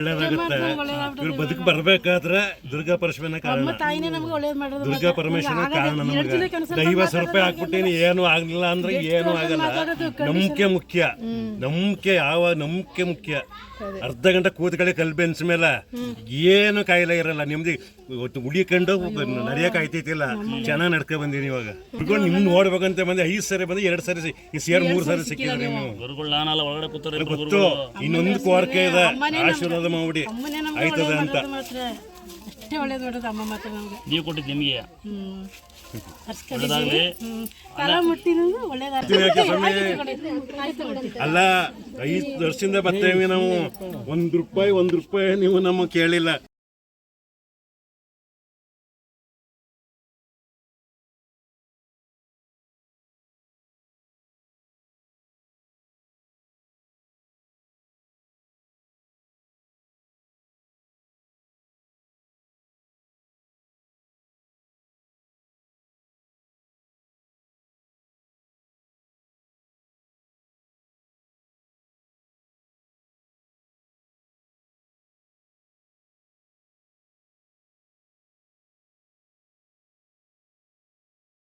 ಒಳ್ಳೇದಾಗುತ್ತೆ. ಇವ್ರು ಬದುಕು ಬರ್ಬೇಕಾದ್ರೆ ದುರ್ಗಾ ಪರಮೇಶ್ವರನ ಕಾರಣ. ತಾಯಿನೇ ನಮ್ಗೆ ಒಳ್ಳೇದ್ ಮಾಡೋದು ದುರ್ಗಾ ಪರಮೇಶ್ವರನ ಕಾರಣ ನಮಗೆ. ದೈವ ಸಾವಿರ ರೂಪಾಯಿ ಹಾಕ್ಬಿಟ್ಟೇನಿ ಏನು ಆಗ್ಲಿಲ್ಲ ಅಂದ್ರೆ ಏನು ಆಗಲ್ಲ. ನಂಬಿಕೆ ಮುಖ್ಯ. ನಂಬಿಕೆ ಯಾವ ನಂಬಿಕೆ ಮುಖ್ಯ? ಅರ್ಧ ಗಂಟೆ ಕೂತ್ಕೊಳ್ಳಿ ಕಲ್ ಬೆನ್ಸ್ ಮೇಲೆ ಏನು ಕಾಯಿಲೆ ಇರಲ್ಲ. ನಿಮ್ದು ಇವತ್ತು ಉಳಿಕೊಂಡು ನಡೆಯಕ್ ಆಯ್ತೈತಿಲ್ಲ ಚೆನ್ನಾಗಿ ನಡ್ಕೊ ಬಂದೀನಿ ಇವಾಗ. ಹುಡ್ಕೊಂಡು ನಿಮ್ ನೋಡ್ಬೇಕಂತ ಬಂದೆ ಐದು ಸರಿ ಬಂದು ಎರಡು ಸರಿ ಈ ಸೇರ್ ಮೂರು ಸರಿ ಸಿಕ್ಕಿದ್ರಿ ನೀವು. ಗೊತ್ತು. ಇನ್ನೊಂದು ಕೋರಿಕೆ ಇದೆ. ಆಶೀರ್ವಾದ ನಮ್ಗೆ ಆಯ್ತದ ಅಂತ. ಮಾತ್ರ. ಅಷ್ಟೇ ಒಳ್ಳೇದ್ ಮಾಡೋದು ಅಮ್ಮ ಮಾತ್ರ ನಮ್ಗೆ. ನೀವು ಕೊಟ್ಟಿದ್ದು ನಿಮಗೆ? ಒಳ್ಳೇದಾಗ್ಲಿ ಮುಟ್ಟಿನೂ ಅಲ್ಲ ಐದು ವರ್ಷದಿಂದ ಬರ್ತೇವೆ ನಾವು. ಒಂದು ರೂಪಾಯಿ ಒಂದು ರೂಪಾಯಿ ನೀವು ನಮ್ಮ ಕೇಳಿಲ್ಲ.